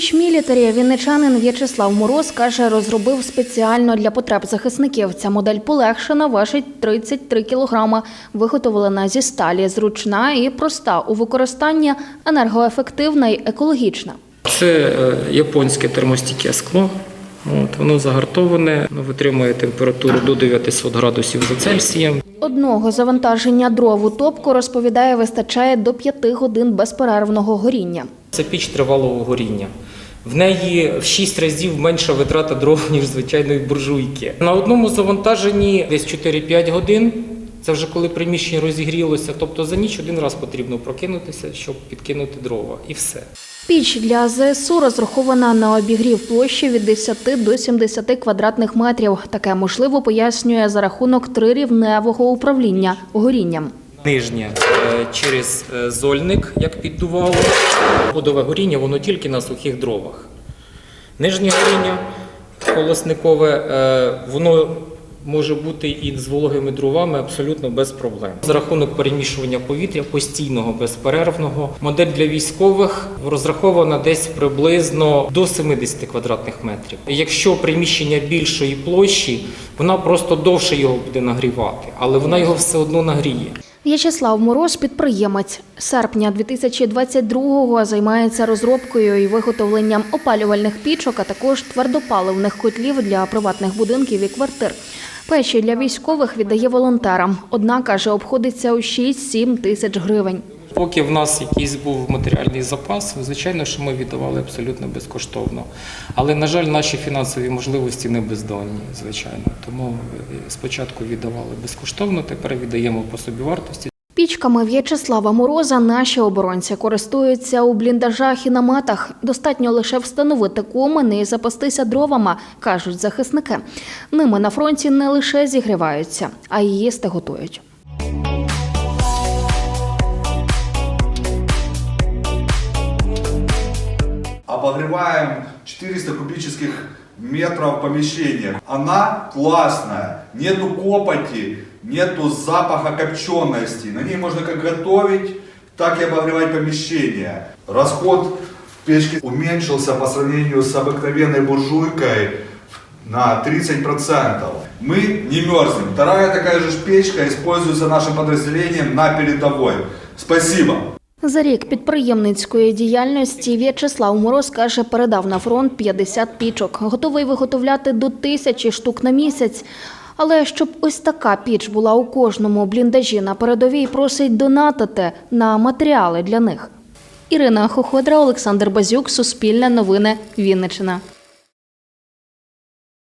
Піч мілітарі вінничанин В'ячеслав Мороз каже, розробив спеціально для потреб захисників. Ця модель полегшена, важить 33 кілограма, виготовлена зі сталі, зручна і проста у використанні, енергоефективна і екологічна. Це е, японське термостійке скло. От, воно загартоване, воно витримує температуру до 900 градусів за Цельсієм. Одного завантаження дров у топку, розповідає, вистачає до 5 годин безперервного горіння. Це піч тривалого горіння. В неї в 6 разів менша витрата дров, ніж звичайної буржуйки. На одному завантаженні десь 4-5 годин. Це вже коли приміщення розігрілося. Тобто за ніч один раз потрібно прокинутися, щоб підкинути дрова, і все. Піч для ЗСУ розрахована на обігрів площі від 10 до 70 квадратних метрів. Таке можливо пояснює за рахунок трирівневого управління горінням. Нижнє е, через е, зольник, як піддувало. Ходове горіння, воно тільки на сухих дровах. Нижнє горіння колосникове, е, воно може бути і з вологими дровами абсолютно без проблем. За рахунок перемішування повітря постійного, безперервного. Модель для військових розрахована десь приблизно до 70 квадратних метрів. Якщо приміщення більшої площі, вона просто довше його буде нагрівати, але вона його все одно нагріє. В'ячеслав Мороз, підприємець, серпня 2022-го займається розробкою і виготовленням опалювальних пічок, а також твердопаливних котлів для приватних будинків і квартир. Печі для військових віддає волонтерам. Одна каже, обходиться у 6-7 тисяч гривень. Поки в нас якийсь був матеріальний запас, звичайно, що ми віддавали абсолютно безкоштовно. Але, на жаль, наші фінансові можливості не бездонні, звичайно. Тому е, спочатку віддавали безкоштовно, тепер віддаємо по собівартості. Пічками В'ячеслава Мороза наші оборонці користуються у бліндажах і наметах. Достатньо лише встановити комини і запастися дровами, кажуть захисники. Ними на фронті не лише зігріваються, а й їсти готують. Обогреваем 400 кубических метров помещения. Она классная, нету копоти, нету запаха копчености. На ней можно как готовить, так и обогревать помещение. Расход печки уменьшился по сравнению с обыкновенной буржуйкой на 30%. Мы не мерзнем. Вторая такая же печка используется нашим подразделением на передовой. Спасибо. За рік підприємницької діяльності В'ячеслав Мороз каже, передав на фронт 50 пічок. Готовий виготовляти до тисячі штук на місяць. Але щоб ось така піч була у кожному бліндажі на передовій, просить донатити на матеріали для них. Ірина Хоходра, Олександр Базюк, Суспільне новини, Вінниччина.